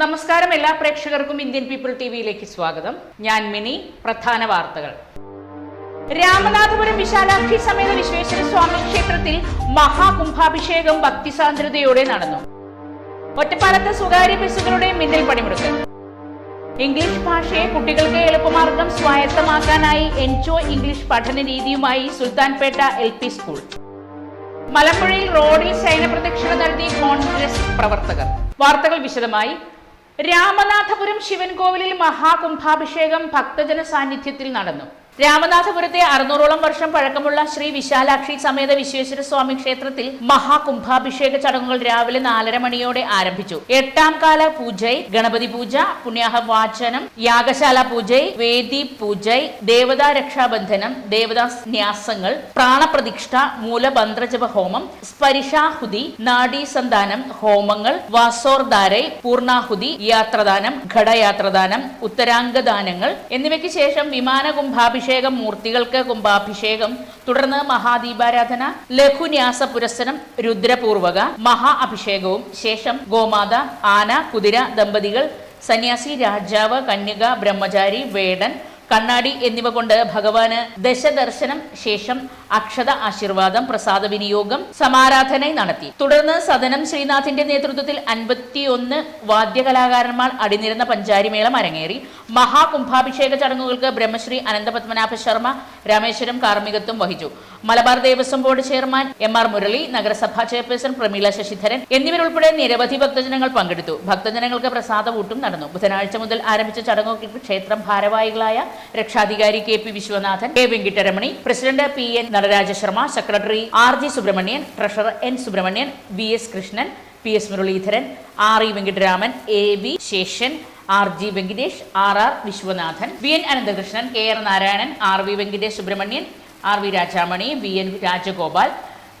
നമസ്കാരം എല്ലാ പ്രേക്ഷകർക്കും ഇന്ത്യൻ പീപ്പിൾ ടി വിയിലേക്ക് സ്വാഗതം. ഞാൻ മിനി പ്രധാന വാർത്തകൾ. രാമനാഥപുരം വിശാലാക്ഷി സമേത വിശ്വേശ്വര സ്വാമി ക്ഷേത്രത്തിൽ മഹാകുംഭാഭിഷേകം ഭക്തിസാന്ദ്രതയോടെ നടന്നു. ഒറ്റപ്പാലത്ത് സ്വകാര്യ ബസ്സുകളുടെ മിന്നൽ പണിമുടക്ക്. ഇംഗ്ലീഷ് ഭാഷയെ കുട്ടികൾക്ക് എളുപ്പമാർഗം സ്വായത്തമാക്കാനായി എൻജോയ് ഇംഗ്ലീഷ് പഠന രീതിയുമായി സുൽത്താൻപേട്ട എൽ പി സ്കൂൾ. മലമ്പുഴയിൽ റോഡിൽ സൈന്യപ്രദക്ഷിണ നടത്തി കോൺഗ്രസ് പ്രവർത്തകർ. വാർത്തകൾ വിശദമായി. രാമനാഥപുരം ശിവൻകോവിലിൽ മഹാകുംഭാഭിഷേകം ഭക്തജന സാന്നിധ്യത്തിൽ നടന്നു. രാമനാഥപുരത്തെ അറുന്നൂറോളം വർഷം പഴക്കമുള്ള ശ്രീ വിശാലാക്ഷി സമേത വിശ്വേശ്വര സ്വാമി ക്ഷേത്രത്തിൽ മഹാകുംഭാഭിഷേക ചടങ്ങുകൾ രാവിലെ നാലര മണിയോടെ ആരംഭിച്ചു. എട്ടാം കാല പൂജൈ ഗണപതി പൂജ പുണ്യാഹ വാചനം യാഗശാല പൂജൈ വേദി പൂജൈ ദേവതാ രക്ഷാബന്ധനം ദേവതാ ന്യാസങ്ങൾ പ്രാണപ്രതിഷ്ഠ മൂലമന്ത്രജപ ഹോമം സ്പരിശാഹുതി നാഡീസന്താനം ഹോമങ്ങൾ വാസോർദാരൈ പൂർണാഹുതി യാത്രദാനം ഘടയാത്രദാനം ഉത്തരാംഗദാനങ്ങൾ എന്നിവയ്ക്ക് ശേഷം വിമാന കുംഭാഭിഷേകം മൂർത്തികൾക്ക് കുംഭാഭിഷേകം തുടർന്ന് മഹാദീപാരാധന ലഘുന്യാസ പുരസ്സരം രുദ്രപൂർവക മഹാ അഭിഷേകവും ശേഷം ഗോമാത ആന കുതിര ദമ്പതികൾ സന്യാസി രാജാവ് കന്യക ബ്രഹ്മചാരി വേടൻ കണ്ണാടി എന്നിവ കൊണ്ട് ഭഗവാന് ദശദർശനം ശേഷം അക്ഷത ആശീർവാദം പ്രസാദ വിനിയോഗം സമാരാധന നടത്തി. തുടർന്ന് സദനം ശ്രീനാഥിന്റെ നേതൃത്വത്തിൽ അൻപത്തിയൊന്ന് വാദ്യകലാകാരന്മാർ അടിനിരുന്ന പഞ്ചാരിമേളം അരങ്ങേറി. മഹാകുംഭാഭിഷേക ചടങ്ങുകൾക്ക് ബ്രഹ്മശ്രീ അനന്തപത്മനാഭ ശർമ്മ രാമേശ്വരം കാർമ്മികത്വം വഹിച്ചു. Malabar Devaswom board chairman M R Murali നഗരസഭാ ചെയർപേഴ്സൺ പ്രമീള ശശിധരൻ എന്നിവരുൾപ്പെടെ നിരവധി ഭക്തജനങ്ങൾ പങ്കെടുത്തു. ഭക്തജനങ്ങൾക്ക് പ്രസാദവൂട്ടും നടന്നു. ബുധനാഴ്ച മുതൽ ആരംഭിച്ച ചടങ്ങുകൾക്ക് ക്ഷേത്രം ഭാരവാഹികളായ രക്ഷാധികാരി K P Viswanathan K Venkitaramani president P N Nataraja Sharma secretary R G Subramanian treasurer N Subramanian V S Krishnan P S Muraleedharan R E Venkataraman A V Seshan R G Venkatesh R R Viswanathan V N Ananthakrishnan K R Narayanan R V Venkatesh Subramanian R V Rajamani V N Rajagopal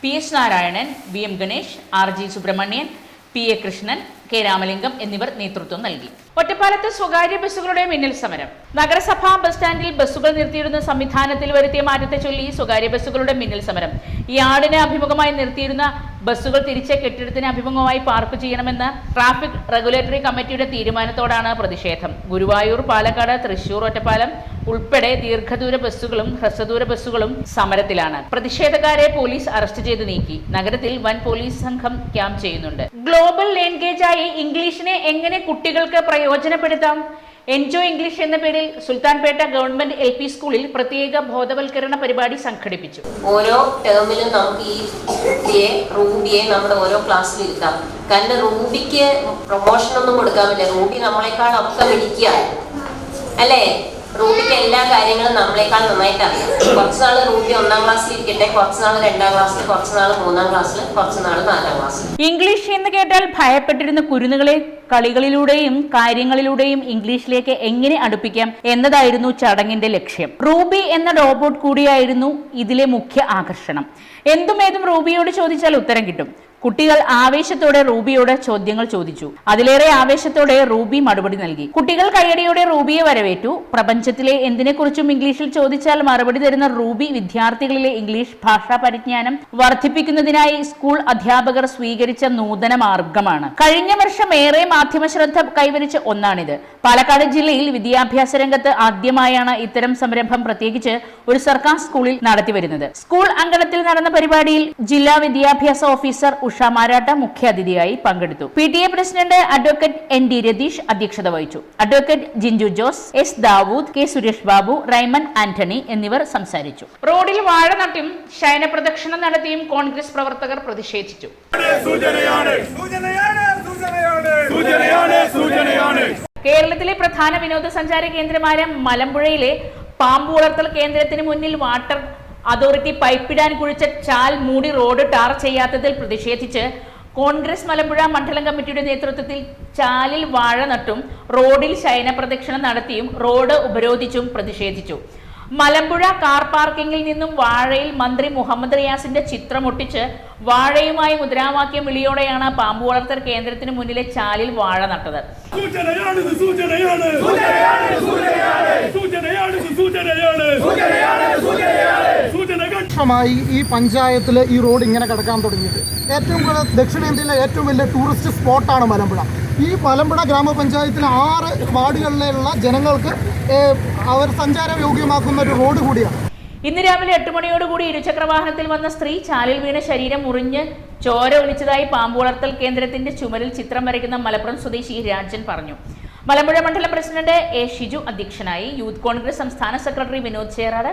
P S Narayanan V M Ganesh R G Subramanian P A Krishnan K Ramalingam എന്നിവർ നേതൃത്വം നൽകി. ഒറ്റപ്പാലത്ത് സ്വകാര്യ ബസ്സുകളുടെ മിന്നൽ സമരം. നഗരസഭാ bus സ്റ്റാൻഡിൽ ബസ്സുകൾ നിർത്തിയിരുന്ന സംവിധാനത്തിൽ വരുത്തിയ മാറ്റത്തെ ചൊല്ലി സ്വകാര്യ ബസ്സുകളുടെ മിന്നൽ സമരം. യാർഡിന് അഭിമുഖമായി നിർത്തിയിരുന്ന ബസ്സുകൾ തിരിച്ച് കെട്ടിടത്തിന് അഭിമുഖമായി പാർക്ക് ചെയ്യണമെന്ന ട്രാഫിക് റെഗുലേറ്ററി കമ്മിറ്റിയുടെ തീരുമാനത്തോടാണ് പ്രതിഷേധം. ഗുരുവായൂർ പാലക്കാട് തൃശൂർ ഒറ്റപ്പാലം ഉൾപ്പെടെ ദീർഘദൂര ബസ്സുകളും ഹ്രസ്വദൂര ബസ്സുകളും സമരത്തിലാണ്. പ്രതിഷേധക്കാരെ പോലീസ് അറസ്റ്റ് ചെയ്ത് നീക്കി. നഗരത്തിൽ വൻ പോലീസ് സംഘം ക്യാമ്പ് ചെയ്യുന്നുണ്ട്. ഗ്ലോബൽ ലാംഗ്വേജ് ആയി ഇംഗ്ലീഷിനെ എങ്ങനെ കുട്ടികൾക്ക് പ്രയോജനപ്പെടുത്താം? എൻജോ ഇംഗ്ലീഷ് എന്ന പേരിൽ സുൽത്താൻപേട്ട ഗവൺമെന്റ് എൽ പി സ്കൂളിൽ പ്രത്യേക ബോധവൽക്കരണ പരിപാടി സംഘടിപ്പിച്ചു. ഓരോ ടേമിലും നമുക്ക് ഈ കുട്ടിയെ റൂബിയെ നമ്മുടെ ഓരോ ക്ലാസ്സിൽ ഇരുത്താം. കാരണം റൂബിക്ക് പ്രൊമോഷൻ ഒന്നും കൊടുക്കാൻ പറ്റില്ല റൂബി നമ്മളെക്കാൾ ഒക്കെ മിടിക്കുക അല്ലേ? റൂബിക്ക് എല്ലാ കാര്യങ്ങളും നമ്മളെക്കാൾ നന്നായിട്ട് അറിയാം. കുറച്ച് നാൾ റൂബി ഒന്നാം ക്ലാസ്സിൽ ഇരിക്കട്ടെ കുറച്ച് നാൾ രണ്ടാം ക്ലാസ്സിൽ കുറച്ച് നാൾ മൂന്നാം ക്ലാസ്സിൽ കുറച്ച് നാൾ നാലാം ക്ലാസ്സിൽ. ഇംഗ്ലീഷ് എന്ന് കേട്ടാൽ ഭയപ്പെട്ടിരുന്ന കുരുന്നുകളെ കളികളിലൂടെയും കാര്യങ്ങളിലൂടെയും ഇംഗ്ലീഷിലേക്ക് എങ്ങനെ അടുപ്പിക്കാം എന്നതായിരുന്നു ചടങ്ങിന്റെ ലക്ഷ്യം. റൂബി എന്ന റോബോട്ട് കൂടിയായിരുന്നു ഇതിലെ മുഖ്യ ആകർഷണം. എന്തുമേതും റൂബിയോട് ചോദിച്ചാൽ ഉത്തരം കിട്ടും. കുട്ടികൾ ആവേശത്തോടെ റൂബിയോട് ചോദ്യങ്ങൾ ചോദിച്ചു. അതിലേറെ ആവേശത്തോടെ റൂബി മറുപടി നൽകി. കുട്ടികൾ കയ്യടിയോടെ റൂബിയെ വരവേറ്റു. പ്രപഞ്ചത്തിലെ എന്തിനെക്കുറിച്ചും ഇംഗ്ലീഷിൽ ചോദിച്ചാൽ മറുപടി തരുന്ന റൂബി വിദ്യാർത്ഥികളിലെ ഇംഗ്ലീഷ് ഭാഷാ പരിജ്ഞാനം വർദ്ധിപ്പിക്കുന്നതിനായി സ്കൂൾ അധ്യാപകർ സ്വീകരിച്ച നൂതന മാർഗമാണ്. കഴിഞ്ഞ വർഷം ഏറെ മാധ്യമ ശ്രദ്ധ കൈവരിച്ച ഒന്നാണിത്. പാലക്കാട് ജില്ലയിൽ വിദ്യാഭ്യാസ രംഗത്ത് ആദ്യമായാണ് ഇത്തരം സംരംഭം പ്രത്യേകിച്ച് ഒരു സർക്കാർ സ്കൂളിൽ നടത്തിവരുന്നത്. സ്കൂൾ അങ്കണത്തിൽ നടന്ന പരിപാടിയിൽ ജില്ലാ വിദ്യാഭ്യാസ ഓഫീസർ ഉഷ മാരാട്ട മുഖ്യാതിഥിയായി പങ്കെടുത്തു. P T A president advocate N D Ratheesh അധ്യക്ഷത വഹിച്ചു. Advocate Jinchu Jose S Dawood K Suresh Babu Raiman Antony എന്നിവർ സംസാരിച്ചു. റോഡിൽ വാഴ നട്ടിയും ശയനപ്രദക്ഷിണം നടത്തിയും കോൺഗ്രസ് പ്രവർത്തകർ പ്രതിഷേധിച്ചു. കേരളത്തിലെ പ്രധാന വിനോദസഞ്ചാര കേന്ദ്രമായ മലമ്പുഴയിലെ പാമ്പ് വളർത്തൽ കേന്ദ്രത്തിന് മുന്നിൽ വാട്ടർ അതോറിറ്റി പൈപ്പിടാൻ കുഴിച്ച ചാൽ മൂടി റോഡ് ടാർ ചെയ്യാത്തതിൽ പ്രതിഷേധിച്ച് കോൺഗ്രസ് മലമ്പുഴ മണ്ഡലം കമ്മിറ്റിയുടെ നേതൃത്വത്തിൽ ചാലിൽ വാഴ നട്ടും റോഡിൽ ശയന പ്രദക്ഷിണം നടത്തിയും റോഡ് ഉപരോധിച്ചും പ്രതിഷേധിച്ചു. മലമ്പുഴ കാർ പാർക്കിംഗിൽ നിന്നും വാഴയിൽ മന്ത്രി മുഹമ്മദ് റിയാസിന്റെ ചിത്രം ഒട്ടിച്ച് വാഴയുമായി മുദ്രാവാക്യം വിളിയോടെയാണ് പാമ്പ് വളർത്തൽ കേന്ദ്രത്തിന് മുന്നിലെ ചാലിൽ വാഴ നട്ടത്. വർഷമായി ഈ പഞ്ചായത്തിൽ ഈ റോഡ് ഇങ്ങനെ കിടക്കാൻ തുടങ്ങിയത് ഏറ്റവും കൂടുതൽ ദക്ഷിണേന്ത്യയിലെ ഏറ്റവും വലിയ ടൂറിസ്റ്റ് സ്പോട്ടാണ് മലമ്പുഴ. ഈ മലമ്പുഴ ഗ്രാമപഞ്ചായത്തിലെ ആറ് വാർഡുകളിലുള്ള ജനങ്ങൾക്ക് അവർ സഞ്ചാരയോഗ്യമാക്കുന്ന ഒരു റോഡ് കൂടിയാണ്. ഇന്ന് രാവിലെ എട്ട് മണിയോടുകൂടി ഇരുചക്ര വാഹനത്തിൽ വന്ന സ്ത്രീ ചാലിൽ വീണ ശരീരം മുറിഞ്ഞ് ചോര ഒലിച്ചതായി പാമ്പ് വളർത്തൽ കേന്ദ്രത്തിന്റെ ചുമരിൽ ചിത്രം വരയ്ക്കുന്ന മലപ്പുറം സ്വദേശി രാജൻ പറഞ്ഞു. മലമ്പുഴ മണ്ഡലം പ്രസിഡന്റ് എ ഷിജു അധ്യക്ഷനായി യൂത്ത് കോൺഗ്രസ് സംസ്ഥാന secretary Vinod Cherad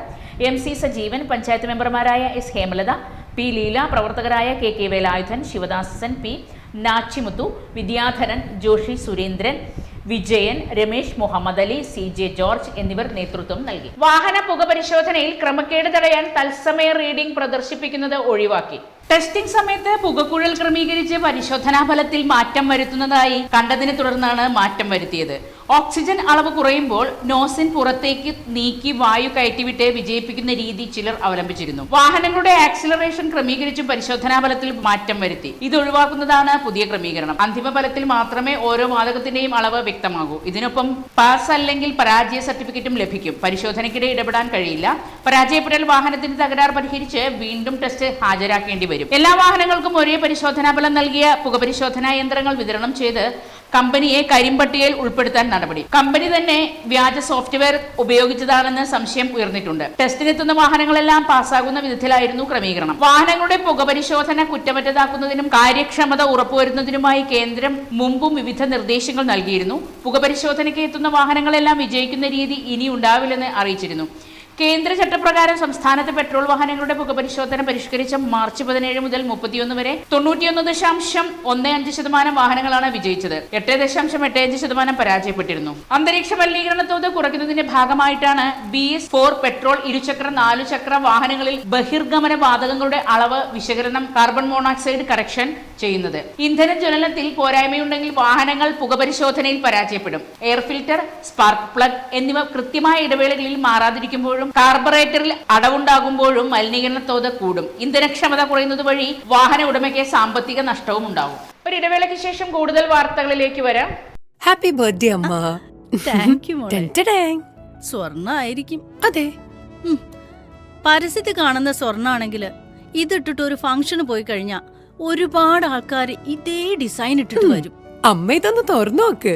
M C Sajeevan panchayat മെമ്പർമാരായ എസ് ഹേമലത പി ലീല പ്രവർത്തകരായ K K Velayudhan Sivadasan P Nachimuthu Vidyadharan Joshi Surendran Vijayan Ramesh Muhammad Ali C J George എന്നിവർ നേതൃത്വം നൽകി. വാഹന പുക പരിശോധനയിൽ ക്രമക്കേട് തടയാൻ തത്സമയ റീഡിംഗ് പ്രദർശിപ്പിക്കുന്നത് ഒഴിവാക്കി. ടെസ്റ്റിംഗ് സമയത്ത് പുകക്കുഴൽ ക്രമീകരിച്ച് പരിശോധനാ ഫലത്തിൽ മാറ്റം വരുത്തുന്നതായി കണ്ടതിനെ തുടർന്നാണ് മാറ്റം വരുത്തിയത്. ഓക്സിജൻ അളവ് കുറയുമ്പോൾ നോസിൻ പുറത്തേക്ക് നീക്കി വായു കയറ്റിവിട്ട് വിജയിപ്പിക്കുന്ന രീതി ചിലർ അവലംബിച്ചിരുന്നു. വാഹനങ്ങളുടെ ആക്സിലറേഷൻ ക്രമീകരിച്ചും പരിശോധനാ ഫലത്തിൽ മാറ്റം വരുത്തി. ഇത് ഒഴിവാക്കുന്നതാണ് പുതിയ ക്രമീകരണം. അന്തിമ ഫലത്തിൽ മാത്രമേ ഓരോ വാതകത്തിന്റെയും അളവ് വ്യക്തമാകൂ. ഇതിനൊപ്പം പാസ് അല്ലെങ്കിൽ പരാജയ സർട്ടിഫിക്കറ്റും ലഭിക്കും. പരിശോധനയ്ക്കിടെ ഇടപെടാൻ കഴിയില്ല. പരാജയപ്പെട്ടാൽ വാഹനത്തിന്റെ തകരാർ പരിഹരിച്ച് വീണ്ടും ടെസ്റ്റ് ഹാജരാക്കേണ്ടി വരും. എല്ലാ വാഹനങ്ങൾക്കും ഒരേ പരിശോധനാ ഫലം നൽകിയ പുകപരിശോധനാ യന്ത്രങ്ങൾ വിതരണം ചെയ്ത് കമ്പനിയെ കരിമ്പട്ടികയിൽ ഉൾപ്പെടുത്താൻ നടപടി. കമ്പനി തന്നെ വ്യാജ സോഫ്റ്റ്വെയർ ഉപയോഗിച്ചതാണെന്ന് സംശയം ഉയർന്നിട്ടുണ്ട്. ടെസ്റ്റിനെത്തുന്ന വാഹനങ്ങളെല്ലാം പാസ്സാകുന്ന വിധത്തിലായിരുന്നു ക്രമീകരണം. വാഹനങ്ങളുടെ പുകപരിശോധന കുറ്റമറ്റതാക്കുന്നതിനും കാര്യക്ഷമത ഉറപ്പുവരുത്തുന്നതിനുമായി കേന്ദ്രം മുമ്പും വിവിധ നിർദ്ദേശങ്ങൾ നൽകിയിരുന്നു. പുകപരിശോധനയ്ക്ക് എത്തുന്ന വാഹനങ്ങളെല്ലാം വിജയിക്കുന്ന രീതി ഇനി ഉണ്ടാവില്ലെന്ന് അറിയിച്ചിരുന്നു. കേന്ദ്ര ചട്ടപ്രകാരം സംസ്ഥാനത്തെ പെട്രോൾ വാഹനങ്ങളുടെ പുകപരിശോധന പരിഷ്കരിച്ച മാർച്ച് പതിനേഴ് മുതൽ മുപ്പത്തിയൊന്ന് വരെ തൊണ്ണൂറ്റിയൊന്ന് ദശാംശം ഒന്ന് അഞ്ച് ശതമാനം വാഹനങ്ങളാണ് വിജയിച്ചത്. എട്ട് ദശാംശം എട്ട് അഞ്ച് ശതമാനം പരാജയപ്പെട്ടിരുന്നു. അന്തരീക്ഷ മലിനീകരണ തോത് കുറയ്ക്കുന്നതിന്റെ ഭാഗമായിട്ടാണ് ബി എസ് ഫോർ പെട്രോൾ ഇരുചക്ര നാലുചക്ര വാഹനങ്ങളിൽ ബഹിർഗമന വാതകങ്ങളുടെ അളവ് വിശകലനം കാർബൺ മോണോക്സൈഡ് കറക്ഷൻ ചെയ്യുന്നത്. ഇന്ധന ജ്വലനത്തിൽ പോരായ്മയുണ്ടെങ്കിൽ വാഹനങ്ങൾ പുകപരിശോധനയിൽ പരാജയപ്പെടും. എയർ ഫിൽറ്റർ സ്പാർക്ക് പ്ലഗ് എന്നിവ കൃത്യമായ ഇടവേളകളിൽ മാറാതിരിക്കുമ്പോഴും കാർബറേറ്ററിൽ അടവുണ്ടാകുമ്പോഴും മലിനീകരണ തോത് കൂടും. ഇന്ധനക്ഷമത കുറയുന്നത് വഴി വാഹന ഉടമയ്ക്ക് സാമ്പത്തിക നഷ്ടവും ഉണ്ടാവും ഒരു ഇടവേളയ്ക്ക് ശേഷം കൂടുതൽ വാർത്തകളിലേക്ക് വരാം. ഹാപ്പി ബർത്ത്ഡേ അമ്മ. താങ്ക് യു സ്വർണ ആയിരിക്കും അതെ. പരസ്യത്തിൽ കാണുന്ന സ്വർണാണെങ്കിൽ ഇതിട്ടിട്ട് ഒരു ഫംഗ്ഷന് പോയി കഴിഞ്ഞാ ഒരുപാട് ആൾക്കാർ ഇതേ ഡിസൈൻ ഇട്ടിട്ട് വരും. അമ്മ ഇതൊന്ന് തുറന്നു നോക്ക്.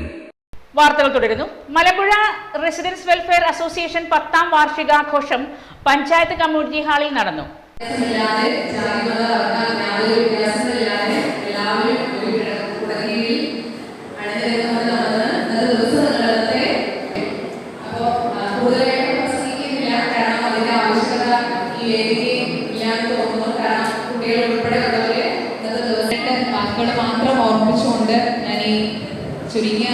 വാർത്തകൾ തുടരുന്നു. മലമ്പുഴ റെസിഡൻസ് വെൽഫെയർ അസോസിയേഷൻ പത്താം വാർഷികാഘോഷം പഞ്ചായത്ത് കമ്മ്യൂണിറ്റി ഹാളിൽ നടന്നു. മാത്രം ഓർമ്മിച്ചുകൊണ്ട് ഞാൻ ചുരുങ്ങിയ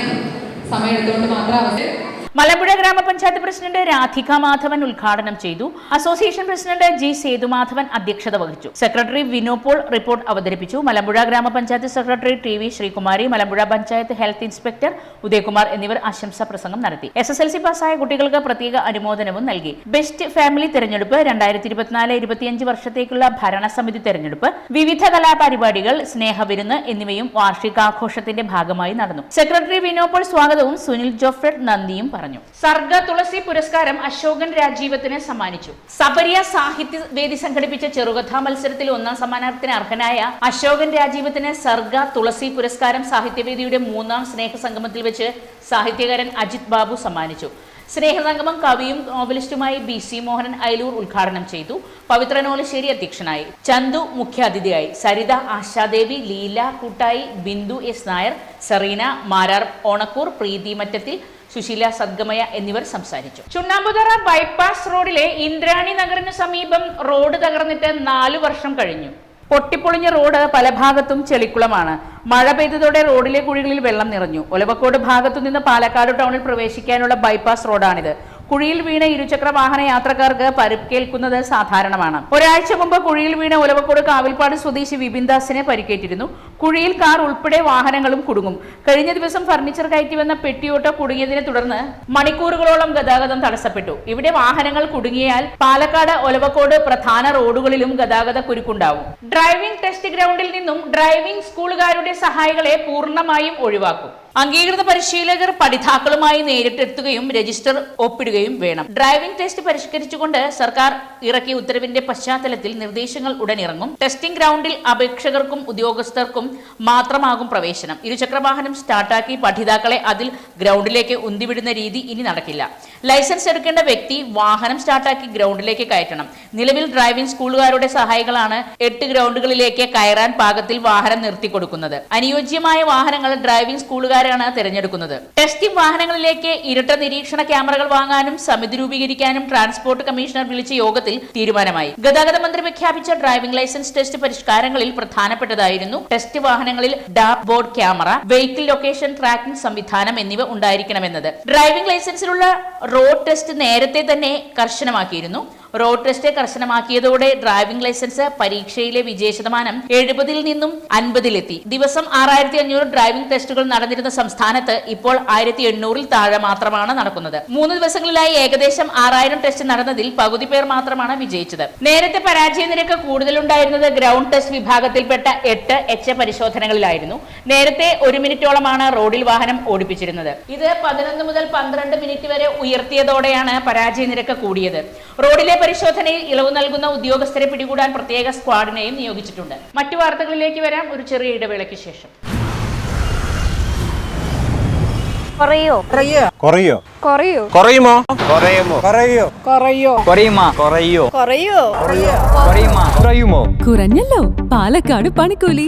സമയം എടുത്തുകൊണ്ട് മാത്രം അവസരം മലമ്പുഴ ഗ്രാമപഞ്ചായത്ത് പ്രസിഡന്റ് രാധിക മാധവൻ ഉദ്ഘാടനം ചെയ്തു. അസോസിയേഷൻ പ്രസിഡന്റ് ജി സേതുമാധവൻ അധ്യക്ഷത വഹിച്ചു. സെക്രട്ടറി വിനോപോൾ റിപ്പോർട്ട് അവതരിപ്പിച്ചു. മലമ്പുഴ ഗ്രാമപഞ്ചായത്ത് secretary T V Sreekumari Malampuzha panchayat health inspector Udayakumar എന്നിവർ ആശംസാ പ്രസംഗം നടത്തി. എസ് എസ് എൽ സി പാസ്സായ കുട്ടികൾക്ക് പ്രത്യേക അനുമോദനവും നൽകി. ബെസ്റ്റ് ഫാമിലി തെരഞ്ഞെടുപ്പ് രണ്ടായിരത്തി ഇരുപത്തിനാല് ഇരുപത്തിയഞ്ച് വർഷത്തേക്കുള്ള ഭരണസമിതി തെരഞ്ഞെടുപ്പ് വിവിധ കലാപരിപാടികൾ സ്നേഹവിരുന്ന് എന്നിവയും വാർഷികാഘോഷത്തിന്റെ ഭാഗമായി നടന്നു. സെക്രട്ടറി വിനോപോൾ സ്വാഗതവും സുനിൽ ജോഫ്രഡ് നന്ദിയും പറഞ്ഞു. സർഗ തുളസി പുരസ്കാരം അശോകൻ രാജീവത്തിന് സമ്മാനിച്ചു. സബരിയ സാഹിത്യ വേദി സംഘടിപ്പിച്ച ചെറുകഥാ മത്സരത്തിൽ ഒന്നാം സമ്മാനത്തിന് അർഹനായ അശോകൻ രാജീവത്തിന് സർഗ തുളസി പുരസ്കാരം സാഹിത്യവേദിയുടെ മൂന്നാം സ്നേഹ സംഗമത്തിൽ വെച്ച് സാഹിത്യകാരൻ അജിത് ബാബു സമ്മാനിച്ചു. സ്നേഹസംഗമം കവിയും നോവലിസ്റ്റുമായി ബി സി മോഹനൻ അയലൂർ ഉദ്ഘാടനം ചെയ്തു. പവിത്ര നോലശ്ശേരി അധ്യക്ഷനായി. ചന്തു മുഖ്യാതിഥിയായി. സരിത ആശാദേവി ലീല കൂട്ടായി ബിന്ദു എസ് നായർ സെറീന മാരാർ ഓണക്കൂർ പ്രീതി മറ്റത്തിൽ സുശീല സദ്ഗമയ എന്നിവർ സംസാരിച്ചു. ചുണ്ണാമ്പുതറ ബൈപ്പാസ് റോഡിലെ ഇന്ദ്രാണി നഗറിന് സമീപം റോഡ് തകർന്നിട്ട് നാലു വർഷം കഴിഞ്ഞു. പൊട്ടിപ്പൊളിഞ്ഞ റോഡ് പല ഭാഗത്തും ചെളിക്കുളമാണ്. മഴ പെയ്തതോടെ റോഡിലെ കുഴികളിൽ വെള്ളം നിറഞ്ഞു. ഒലവക്കോട് ഭാഗത്തു നിന്ന് പാലക്കാട് ടൗണിൽ പ്രവേശിക്കാനുള്ള ബൈപ്പാസ് റോഡാണിത്. കുഴിയിൽ വീണ ഇരുചക്ര വാഹന യാത്രക്കാർക്ക് പരിക്കേൽക്കുന്നത് സാധാരണമാണ്. ഒരാഴ്ച മുമ്പ് കുഴിയിൽ വീണ ഒലവക്കോട് കാവിൽപ്പാട് സ്വദേശി വിപിൻ ദാസിനെ പരിക്കേറ്റിരുന്നു. കുഴിയിൽ കാർ ഉൾപ്പെടെ വാഹനങ്ങളും കുടുങ്ങും. കഴിഞ്ഞ ദിവസം ഫർണിച്ചർ കയറ്റി വന്ന പെട്ടിയോട്ടോ കുടുങ്ങിയതിനെ തുടർന്ന് മണിക്കൂറുകളോളം ഗതാഗതം തടസ്സപ്പെട്ടു. ഇവിടെ വാഹനങ്ങൾ കുടുങ്ങിയാൽ പാലക്കാട് ഒലവക്കോട് പ്രധാന റോഡുകളിലും ഗതാഗത കുരുക്കുണ്ടാവും. ഡ്രൈവിംഗ് ടെസ്റ്റ് ഗ്രൗണ്ടിൽ നിന്നും ഡ്രൈവിംഗ് സ്കൂളുകാരുടെ സഹായികളെ പൂർണമായും ഒഴിവാക്കും. അംഗീകൃത പരിശീലകർ പഠിതാക്കളുമായി നേരിട്ടെത്തുകയും രജിസ്റ്റർ ഒപ്പിടുകയും വേണം. ഡ്രൈവിംഗ് ടെസ്റ്റ് പരിഷ്കരിച്ചുകൊണ്ട് സർക്കാർ ഇറക്കിയ ഉത്തരവിന്റെ പശ്ചാത്തലത്തിൽ നിർദ്ദേശങ്ങൾ ഉടനിറങ്ങും. ടെസ്റ്റിംഗ് ഗ്രൗണ്ടിൽ അപേക്ഷകർക്കും ഉദ്യോഗസ്ഥർക്കും മാത്രമാകും പ്രവേശനം. ഇരുചക്രവാഹനം സ്റ്റാർട്ടാക്കി പഠിതാക്കളെ അതിൽ ഗ്രൗണ്ടിലേക്ക് ഉന്തിവിടുന്ന രീതി ഇനി നടക്കില്ല. ലൈസൻസ് എടുക്കേണ്ട വ്യക്തി വാഹനം സ്റ്റാർട്ടാക്കി ഗ്രൗണ്ടിലേക്ക് കയറ്റണം. നിലവിൽ ഡ്രൈവിംഗ് സ്കൂളുകാരുടെ സഹായികളാണ് എട്ട് ഗ്രൗണ്ടുകളിലേക്ക് കയറാൻ പാകത്തിൽ വാഹനം നിർത്തി കൊടുക്കുന്നത് അനുയോജ്യമായ വാഹനങ്ങൾ ഡ്രൈവിംഗ് സ്കൂളുകാരാണ് തിരഞ്ഞെടുക്കുന്നത്. ടെസ്റ്റിംഗ് വാഹനങ്ങളിലേക്ക് ഇരട്ട നിരീക്ഷണ ക്യാമറകൾ വാങ്ങാനും സമിതി രൂപീകരിക്കാനും ട്രാൻസ്പോർട്ട് കമ്മീഷണർ വിളിച്ച യോഗത്തിൽ തീരുമാനമായി. ഗതാഗത മന്ത്രി പ്രഖ്യാപിച്ച ഡ്രൈവിംഗ് ലൈസൻസ് ടെസ്റ്റ് പരിഷ്കാരങ്ങളിൽ പ്രധാനപ്പെട്ടതായിരുന്നു ടെസ്റ്റ് വാഹനങ്ങളിൽ dashboard camera vehicle location tracking സംവിധാനം എന്നിവ ഉണ്ടായിരിക്കണമെന്നത്. ഡ്രൈവിംഗ് ലൈസൻസിലുള്ള റോഡ് ടെസ്റ്റ് നേരത്തെ തന്നെ കർശനമാക്കിയിരുന്നു. റോഡ് ടെസ്റ്റ് കർശനമാക്കിയതോടെ ഡ്രൈവിംഗ് ലൈസൻസ് പരീക്ഷയിലെ വിജയ ശതമാനം എഴുപതിൽ നിന്നും അൻപതിലെത്തി. ദിവസം ആറായിരത്തി അഞ്ഞൂറ് ഡ്രൈവിംഗ് ടെസ്റ്റുകൾ നടന്നിരുന്ന സംസ്ഥാനത്ത് ഇപ്പോൾ ആയിരത്തി എണ്ണൂറിൽ താഴെ മാത്രമാണ് നടക്കുന്നത്. മൂന്ന് ദിവസങ്ങളിലായി ഏകദേശം ആറായിരം ടെസ്റ്റ് നടന്നതിൽ പകുതി പേർ മാത്രമാണ് വിജയിച്ചത്. നേരത്തെ പരാജയ നിരക്ക് കൂടുതലുണ്ടായിരുന്നത് ഗ്രൗണ്ട് ടെസ്റ്റ് വിഭാഗത്തിൽപ്പെട്ട എട്ട് എച്ച് പരിശോധനകളിലായിരുന്നു. നേരത്തെ ഒരു മിനിറ്റോളമാണ് റോഡിൽ വാഹനം ഓടിപ്പിച്ചിരുന്നത്. ഇത് പതിനൊന്ന് മുതൽ പന്ത്രണ്ട് മിനിറ്റ് വരെ ഉയർത്തിയതോടെയാണ് പരാജയ നിരക്ക് കൂടിയത്. റോഡിലെ പരിശോധനയിൽ ഇളവ് നൽകുന്ന ഉദ്യോഗസ്ഥരെ പിടികൂടാൻ പ്രത്യേക സ്ക്വാഡിനെയും നിയോഗിച്ചിട്ടുണ്ട്. മറ്റു വാർത്തകളിലേക്ക് വരാം. ഒരു ചെറിയ ഇടവേളയ്ക്ക് ശേഷം. കുറയോ? കുറയോ? കുറയോ? കുറയുമോ? കുറയുമോ? കുറയോ? കുറയോ? കുറയുമോ? കുറയോ? കുറയോ? കുറയുമോ? കുറയുമോ? കുറഞ്ഞല്ലോ. പാലക്കാട് പണിക്കൂലി.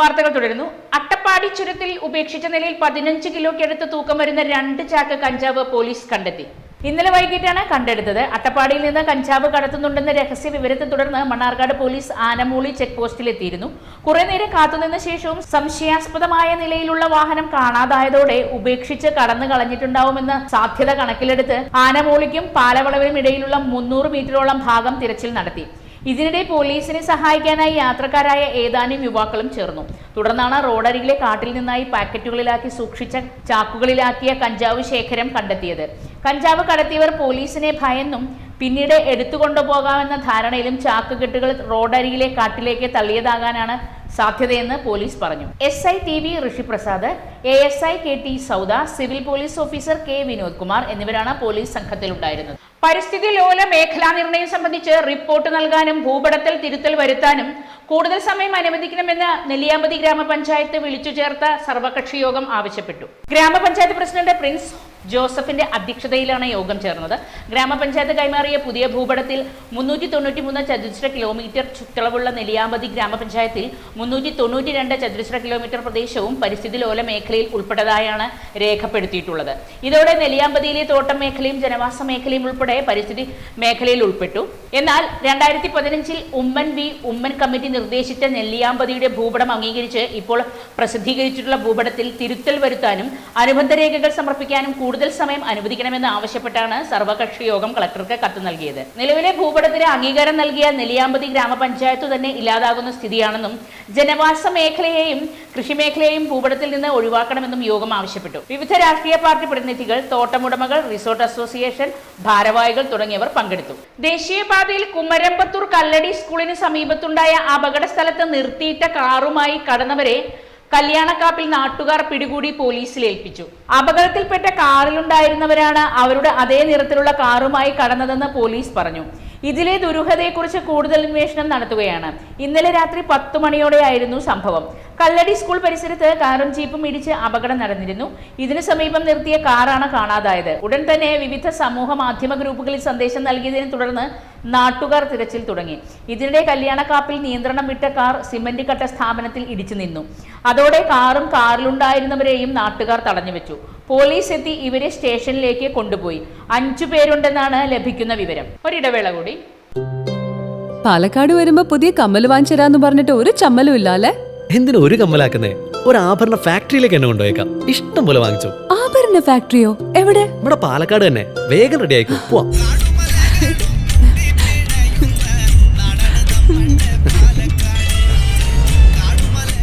വാർത്തകൾ തുടരുന്നു. അട്ടപ്പാടി ചുരത്തിൽ ഉപേക്ഷിച്ച നിലയിൽ പതിനഞ്ച് കിലോയ്ക്കടുത്ത് തൂക്കം വരുന്ന രണ്ട് ചാക്ക് കഞ്ചാവ് പോലീസ് കണ്ടെത്തി. ഇന്നലെ വൈകിട്ടാണ് കണ്ടെടുത്തത്. അട്ടപ്പാടിയിൽ നിന്ന് കഞ്ചാവ് കടത്തുന്നുണ്ടെന്ന രഹസ്യ വിവരത്തെ തുടർന്ന് മണ്ണാർക്കാട് പോലീസ് ആനമൂളി ചെക്ക് പോസ്റ്റിലെത്തിയിരുന്നു. കുറെ നേരം കാത്തുനിന്ന ശേഷവും സംശയാസ്പദമായ നിലയിലുള്ള വാഹനം കാണാതായതോടെ ഉപേക്ഷിച്ച് കടന്നു കളഞ്ഞിട്ടുണ്ടാവുമെന്ന സാധ്യത കണക്കിലെടുത്ത് ആനമൂളിക്കും പാലവളവിനും ഇടയിലുള്ള മുന്നൂറ് മീറ്ററോളം ഭാഗം തിരച്ചിൽ നടത്തി. ഇതിനിടെ പോലീസിനെ സഹായിക്കാനായി യാത്രക്കാരായ ഏതാനും യുവാക്കളും ചേർന്നു. തുടർന്നാണ് റോഡരികിലെ കാട്ടിൽ നിന്നായി പാക്കറ്റുകളിലാക്കി സൂക്ഷിച്ച ചാക്കുകളിലാക്കിയ കഞ്ചാവ് ശേഖരം കണ്ടെത്തിയത്. കഞ്ചാവ് കടത്തിയവർ പോലീസിനെ ഭയന്നും പിന്നീട് എടുത്തുകൊണ്ടുപോകാമെന്ന ധാരണയിലും ചാക്കുകെട്ടുകൾ റോഡരികിലെ കാട്ടിലേക്ക് തള്ളിയതാകാനാണ് സാധ്യതയെന്ന് പോലീസ് പറഞ്ഞു. S I T V Rishiprasad A S I K T Saudha civil police officer K Vinod Kumar എന്നിവരാണ് പോലീസ് സംഘത്തിലുണ്ടായിരുന്നത്. പരിസ്ഥിതി ലോല മേഖലാ നിർണയം സംബന്ധിച്ച് റിപ്പോർട്ട് നൽകാനും ഭൂപടത്തിൽ തിരുത്തൽ വരുത്താനും കൂടുതൽ സമയം അനുവദിക്കണമെന്ന് നെല്ലിയാമ്പതി ഗ്രാമപഞ്ചായത്ത് വിളിച്ചു ചേർത്ത സർവകക്ഷി യോഗം ആവശ്യപ്പെട്ടു. ഗ്രാമപഞ്ചായത്ത് പ്രസിഡന്റ് പ്രിൻസ് ജോസഫിന്റെ അധ്യക്ഷതയിലാണ് യോഗം ചേർന്നത്. ഗ്രാമപഞ്ചായത്ത് കൈമാറിയ പുതിയ ഭൂപടത്തിൽ മുന്നൂറ്റി തൊണ്ണൂറ്റി മൂന്ന് ചതുരശ്ര കിലോമീറ്റർ ചുറ്റളവുള്ള നെല്ലിയാമ്പതി ഗ്രാമപഞ്ചായത്തിൽ മുന്നൂറ്റി തൊണ്ണൂറ്റി രണ്ട് ചതുരശ്ര കിലോമീറ്റർ പ്രദേശവും പരിസ്ഥിതി ലോല മേഖലയിൽ ഉൾപ്പെട്ടതായാണ് രേഖപ്പെടുത്തിയിട്ടുള്ളത്. ഇതോടെ നെല്ലിയാമ്പതിയിലെ തോട്ടം മേഖലയും ജനവാസ മേഖലയും ഉൾപ്പെടെ പരിസ്ഥിതി മേഖലയിൽ ഉൾപ്പെട്ടു. എന്നാൽ രണ്ടായിരത്തി പതിനഞ്ചിൽ ഉമ്മൻ വി ഉമ്മൻ കമ്മിറ്റി നിർദ്ദേശിച്ച നെല്ലിയാമ്പതിയുടെ ഭൂപടം അംഗീകരിച്ച് ഇപ്പോൾ പ്രസിദ്ധീകരിച്ചിട്ടുള്ള ഭൂപടത്തിൽ തിരുത്തൽ വരുത്താനും അനുബന്ധ രേഖകൾ സമർപ്പിക്കാനും കൂടുതൽ സമയം അനുവദിക്കണമെന്ന് ആവശ്യപ്പെട്ടാണ് സർവകക്ഷി യോഗം കളക്ടർക്ക് കത്ത് നൽകിയത്. നിലവിലെ ഭൂപടത്തിന് അംഗീകാരം നൽകിയ നെല്ലിയാമ്പതി ഗ്രാമപഞ്ചായത്ത് തന്നെ ഇല്ലാതാകുന്ന സ്ഥിതിയാണെന്നും ജനവാസ മേഖലയെയും കൃഷിമേഖലയെയും ഭൂപടത്തിൽ നിന്ന് ഒഴിവാക്കണമെന്നും യോഗം ആവശ്യപ്പെട്ടു. വിവിധ രാഷ്ട്രീയ പാർട്ടി പ്രതിനിധികൾ തോട്ടമുടമകൾ റിസോർട്ട് അസോസിയേഷൻ ഭാരവാഹികൾ തുടങ്ങിയവർ പങ്കെടുത്തു. ദേശീയപാതയിൽ കുമരമ്പത്തൂർ കല്ലടി സ്കൂളിന് സമീപത്തുണ്ടായ അപകട സ്ഥലത്ത് നിർത്തിയിട്ട കാറുമായി കടന്നവരെ കല്യാണക്കാപ്പിൽ നാട്ടുകാർ പിടികൂടി പോലീസിൽ ഏൽപ്പിച്ചു. അപകടത്തിൽപ്പെട്ട കാറിലുണ്ടായിരുന്നവരാണ് അവരുടെ അതേ നിറത്തിലുള്ള കാറുമായി കടന്നതെന്ന് പോലീസ് പറഞ്ഞു. ഇതിലെ ദുരൂഹതയെക്കുറിച്ച് കൂടുതൽ അന്വേഷണം നടത്തുകയാണ്. ഇന്നലെ രാത്രി പത്ത് മണിയോടെയായിരുന്നു സംഭവം. കല്ലടി സ്കൂൾ പരിസരത്ത് കാറും ജീപ്പും ഇടിച്ച് അപകടം നടന്നിരുന്നു. ഇതിനു സമീപം നിർത്തിയ കാറാണ് കാണാതായത്. ഉടൻ തന്നെ വിവിധ സമൂഹ മാധ്യമ ഗ്രൂപ്പുകളിൽ സന്ദേശം നൽകിയതിനെ തുടർന്ന് നാട്ടുകാർ തിരച്ചിൽ തുടങ്ങി. ഇതിനിടെ കല്യാണക്കാപ്പിൽ നിയന്ത്രണം വിട്ട കാർ സിമന്റ് കട്ട സ്ഥാപനത്തിൽ ഇടിച്ചു നിന്നു. അതോടെ കാറും കാറിലുണ്ടായിരുന്നവരെയും നാട്ടുകാർ തടഞ്ഞു വെച്ചു. പോലീസ് എത്തി ഇവരെ സ്റ്റേഷനിലേക്ക് കൊണ്ടുപോയി. അഞ്ചു പേരുണ്ടെന്നാണ് ലഭിക്കുന്ന വിവരം. ഒരിടവേള കൂടി. പാലക്കാട് വരുമ്പോ പുതിയ കമ്മൽ വാങ്ങിച്ചരാന്ന് പറഞ്ഞിട്ട് ഒരു ചമ്മലും ഇല്ല അല്ലേ എന്തിനു ഒരു കമ്മലാക്കുന്നേ? ഒരു ആഭരണ ഫാക്ടറിയിലേക്ക് എന്നെ കൊണ്ടുപോയേക്കാം. ഇഷ്ടം പോലെ വാങ്ങിച്ചു. ആഭരണ ഫാക്ടറിയോ? എവിടെ? ഇവിടെ പാലക്കാട് തന്നെ. വേഗം റെഡി ആയിക്കോ. പോവാം.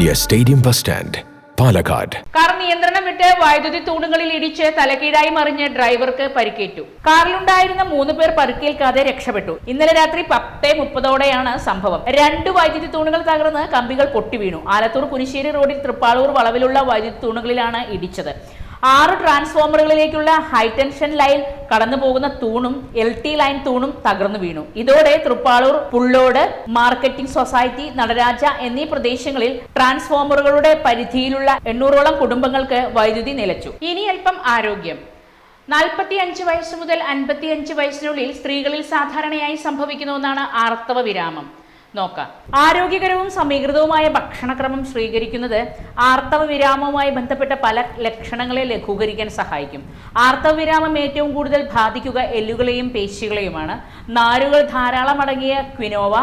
near Stadium Bus Stand, Palakkad car നിയന്ത്രണം വിട്ട് വൈദ്യുതി തൂണുകളിൽ ഇടിച്ച് തലകീഴായി മറിഞ്ഞ് ഡ്രൈവർക്ക് പരിക്കേറ്റു. കാറിലുണ്ടായിരുന്ന മൂന്ന് പേർ പരിക്കേൽക്കാതെ രക്ഷപ്പെട്ടു. ഇന്നലെ രാത്രി പത്തേ മുപ്പതോടെയാണ് സംഭവം. രണ്ട് വൈദ്യുതി തൂണുകൾ തകർന്ന് കമ്പികൾ പൊട്ടി വീണു ആലത്തൂർ കുനിശ്ശേരി റോഡിൽ തൃപ്പാളൂർ വളവിലുള്ള വൈദ്യുതി തൂണുകളിലാണ് ഇടിച്ചത്. ആറ് ട്രാൻസ്ഫോമറുകളിലേക്കുള്ള ഹൈടെൻഷൻ ലൈൻ കടന്നു പോകുന്ന തൂണും എൽ ടി ലൈൻ തൂണും തകർന്നു വീണു. ഇതോടെ തൃപ്പാളൂർ പുള്ളോട് മാർക്കറ്റിംഗ് സൊസൈറ്റി നടരാജ എന്നീ പ്രദേശങ്ങളിൽ ട്രാൻസ്ഫോമറുകളുടെ പരിധിയിലുള്ള എണ്ണൂറോളം കുടുംബങ്ങൾക്ക് വൈദ്യുതി നിലച്ചു. ഇനി അല്പം ആരോഗ്യം. നാൽപ്പത്തി അഞ്ച് വയസ്സ് മുതൽ അൻപത്തി അഞ്ച് വയസ്സിനുള്ളിൽ സ്ത്രീകളിൽ സാധാരണയായി സംഭവിക്കുന്ന ഒന്നാണ് ആർത്തവ വിരാമം. നോക്കാം. ആരോഗ്യകരവും സമീകൃതവുമായ ഭക്ഷണക്രമം സ്വീകരിക്കുന്നത് ആർത്തവ വിരാമവുമായി ബന്ധപ്പെട്ട പല ലക്ഷണങ്ങളെ ലഘൂകരിക്കാൻ സഹായിക്കും. ആർത്തവ വിരാമം ഏറ്റവും കൂടുതൽ ബാധിക്കുക എല്ലുകളെയും പേശികളെയുമാണ്. നാരുകൾ ധാരാളം അടങ്ങിയ ക്വിനോവ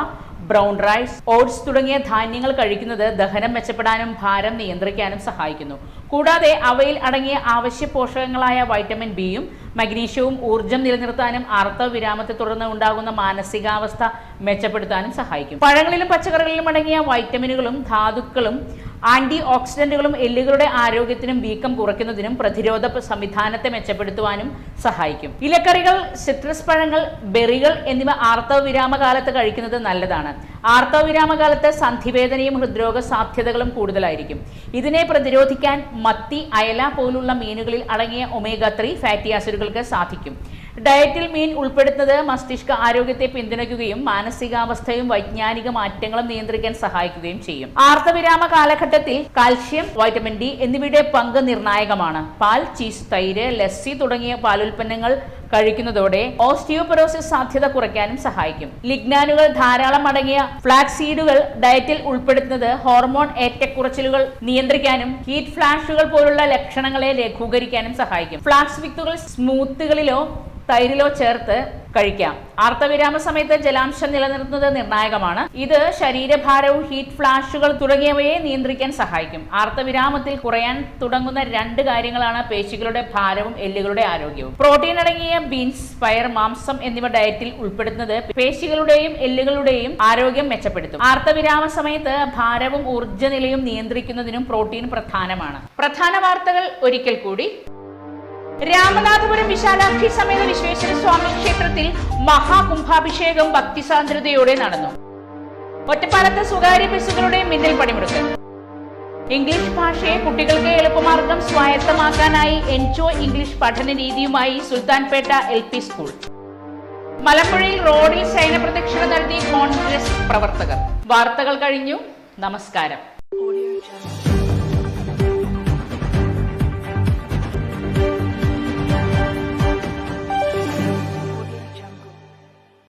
ബ്രൗൺ റൈസ് ഓട്സ് തുടങ്ങിയ ധാന്യങ്ങൾ കഴിക്കുന്നത് ദഹനം മെച്ചപ്പെടാനും ഭാരം നിയന്ത്രിക്കാനും സഹായിക്കുന്നു. കൂടാതെ അവയിൽ അടങ്ങിയ അവശ്യ പോഷകങ്ങളായ വൈറ്റമിൻ ബിയും മഗ്നീഷ്യവും ഊർജം നിലനിർത്താനും അർത്ഥവിരാമത്തെ തുടർന്ന് ഉണ്ടാകുന്ന മാനസികാവസ്ഥ മെച്ചപ്പെടുത്താനും സഹായിക്കും. പഴങ്ങളിലും പച്ചക്കറികളിലും അടങ്ങിയ വൈറ്റമിനുകളും ധാതുക്കളും ആന്റി ഓക്സിഡന്റുകളും എല്ലുകളുടെ ആരോഗ്യത്തിനും വീക്കം കുറയ്ക്കുന്നതിനും പ്രതിരോധ സംവിധാനത്തെ മെച്ചപ്പെടുത്തുവാനും സഹായിക്കും. ഇലക്കറികൾ സിട്രസ് പഴങ്ങൾ ബെറികൾ എന്നിവ ആർത്തവ വിരാമകാലത്ത് കഴിക്കുന്നത് നല്ലതാണ്. ആർത്തവ വിരാമകാലത്ത് സന്ധിവേദനയും ഹൃദ്രോഗ സാധ്യതകളും കൂടുതലായിരിക്കും. ഇതിനെ പ്രതിരോധിക്കാൻ മത്തി അയല പോലുള്ള മീനുകളിൽ അടങ്ങിയ ഒമേഗ ത്രീ ഫാറ്റി ആസിഡുകൾക്ക് സാധിക്കും. ഡയറ്റിൽ മീൻ ഉൾപ്പെടുത്തുന്നത് മസ്തിഷ്ക ആരോഗ്യത്തെ പിന്തുണയ്ക്കുകയും മാനസികാവസ്ഥയും വൈജ്ഞാനിക മാറ്റങ്ങളും നിയന്ത്രിക്കാൻ സഹായിക്കുകയും ചെയ്യും. ആർത്തവിരാമ കാലഘട്ടത്തിൽ കാൽഷ്യം വൈറ്റമിൻ ഡി എന്നിവയുടെ പങ്ക് നിർണായകമാണ്. പാൽ ചീസ് തൈര് ലസ്സി തുടങ്ങിയ പാലുൽപ്പന്നങ്ങൾ കഴിക്കുന്നതോടെ ഓസ്റ്റിയോപെറോസിസ് സാധ്യത കുറയ്ക്കാനും സഹായിക്കും. ലിഗ്നാനുകൾ ധാരാളം അടങ്ങിയ ഫ്ലാക്സീഡുകൾ ഡയറ്റിൽ ഉൾപ്പെടുത്തുന്നത് ഹോർമോൺ ഏറ്റക്കുറച്ചിലുകൾ നിയന്ത്രിക്കാനും ഹീറ്റ് ഫ്ലാഷുകൾ പോലുള്ള ലക്ഷണങ്ങളെ ലഘൂകരിക്കാനും സഹായിക്കും. ഫ്ലാക്സ് വിത്തുകൾ സ്മൂത്തുകളിലോ തൈരിലോ ചേർത്ത് കഴിക്കാം. ആർത്തവിരാമ സമയത്ത് ജലാംശം നിലനിർത്തുന്നത് നിർണായകമാണ്. ഇത് ശരീരഭാരവും ഹീറ്റ് ഫ്ലാഷുകൾ തുടങ്ങിയവയെ നിയന്ത്രിക്കാൻ സഹായിക്കും. ആർത്തവിരാമത്തിൽ കുറയാൻ തുടങ്ങുന്ന രണ്ട് കാര്യങ്ങളാണ് പേശികളുടെ ഭാരവും എല്ലുകളുടെ ആരോഗ്യവും. പ്രോട്ടീൻ അടങ്ങിയ ബീൻസ് പയർ മാംസം എന്നിവ ഡയറ്റിൽ ഉൾപ്പെടുത്തുന്നത് പേശികളുടെയും എല്ലുകളുടെയും ആരോഗ്യം മെച്ചപ്പെടുത്തും. ആർത്തവിരാമ സമയത്ത് ഭാരവും ഊർജനിലയും നിയന്ത്രിക്കുന്നതിനും പ്രോട്ടീൻ പ്രധാനമാണ്. പ്രധാന വാർത്തകൾ ഒരിക്കൽ കൂടി. രാമനാഥപുരം വിശാലാക്ഷി സമേത വിശ്വേശ്വര സ്വാമി ക്ഷേത്രത്തിൽ മഹാകുംഭാഭിഷേകം ഭക്തിസാന്ദ്രതയോടെ നടന്നു. ഒറ്റപ്പാലത്ത് സ്വകാര്യ ബസ്സുകളുടെ മിന്നൽ പണിമുടക്ക്. ഇംഗ്ലീഷ് ഭാഷയെ കുട്ടികൾക്ക് എളുപ്പമാർഗം സ്വായത്തമാക്കാനായി എൻജോ ഇംഗ്ലീഷ് പഠന രീതിയുമായി സുൽത്താൻപേട്ട എൽ പി സ്കൂൾ. മലമ്പുഴയിൽ റോഡിൽ സൈന്യപ്രദക്ഷിണ നടത്തി കോൺഗ്രസ് പ്രവർത്തകർ. വാർത്തകൾ കഴിഞ്ഞു. നമസ്കാരം.